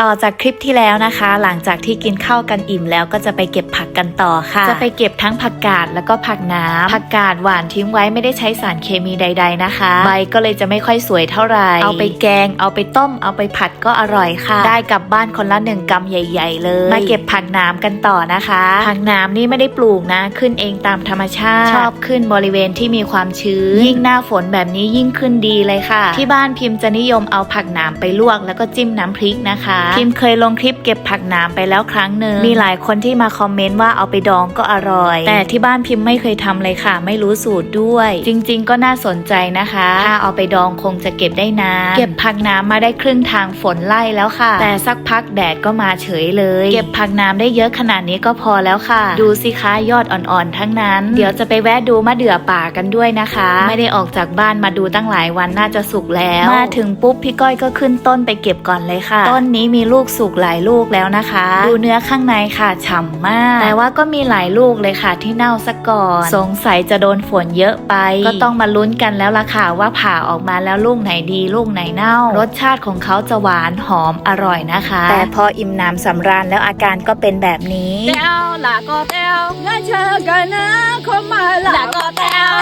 ต่อจากคลิปที่แล้วนะคะ หลังจากที่กินข้าวกันอิ่มแล้วก็จะไปเก็บผักกันต่อค่ะ จะไปเก็บทั้งผักกาดแล้วก็ผักน้ำผักกาดหวานทิ้งไว้ไม่ได้ใช้สารเคมีใด ๆนะคะ ใบก็เลยจะไม่ค่อยสวยเท่าไหร่เอาไปแกง เอาไปต้ม เอาไปผัดก็อร่อยค่ะ ได้กลับบ้านคนละหนึ่งกำใหญ่ ๆ เลย มาเก็บผักน้ำกันต่อนะคะ ผักน้ำนี่ไม่ได้ปลูกนะ ขึ้นเองตามธรรมชาติ ชอบขึ้นบริเวณที่มีความชื้น ยิ่งหน้าฝนแบบนี้ยิ่งขึ้นดีเลยค่ะ ที่บ้านพิมพ์จะนิยมเอาผักหนามไปลวกแล้วก็จิ้มน้ำพริกนะคะพิมพ์เคยลงคลิปเก็บผักหนามไปแล้วครั้งหนึ่งมีหลายคนที่มาคอมเมนต์ว่าเอาไปดองก็อร่อย แต่ที่บ้านพิมพ์ไม่เคยทำเลยค่ะ ไม่รู้สูตรด้วย จริง ๆ ก็น่าสนใจนะคะ ถ้าเอาไปดองคงจะเก็บได้นานเก็บผักน้ำมาได้ครึ่งทางฝนไล่แล้วค่ะ แต่สักพักแดดก็มาเฉยเลย เก็บผักน้ำได้เยอะขนาดนี้ก็พอแล้วค่ะ ดูสิคะยอดอ่อนๆทั้งนั้น เดี๋ยวจะไปแวะดูมะเดื่อป่ากันด้วยนะคะ ไม่ได้ออกจากบ้านมาดูตั้งหลายวันน่าจะสุกแล้ว มาถึงปุ๊บพี่ก้อยก็ขึ้นต้นไปเก็บก่อนเลยค่ะ ต้นนี้มีลูกสุกหลายลูกแล้วนะคะ ดูเนื้อข้างในค่ะฉ่ำมาก แต่ว่าก็มีหลายลูกเลยค่ะที่เน่าซะก่อน สงสัยจะโดนฝนเยอะไป ก็ต้องมาลุ้นกันแล้วล่ะค่ะว่าผ่าออกมาแล้วลูกไหนดีลูกไหนเน่า รสชาติของเขาจะหวานหอมอร่อยนะคะ แต่พออิ่มน้ำสำราญแล้วอาการก็เป็นแบบนี้แต้วหลาก็แต้วงั้นเชิญกันนะคนมาหลาก็แต้ว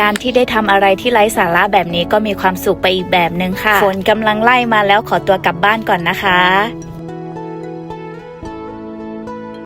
การที่ได้ทำอะไรที่ไร้สาระแบบนี้ก็มีความสุขไปอีกแบบหนึ่งค่ะ ฝนกำลังไล่มาแล้วขอตัวกลับบ้านก่อนนะคะ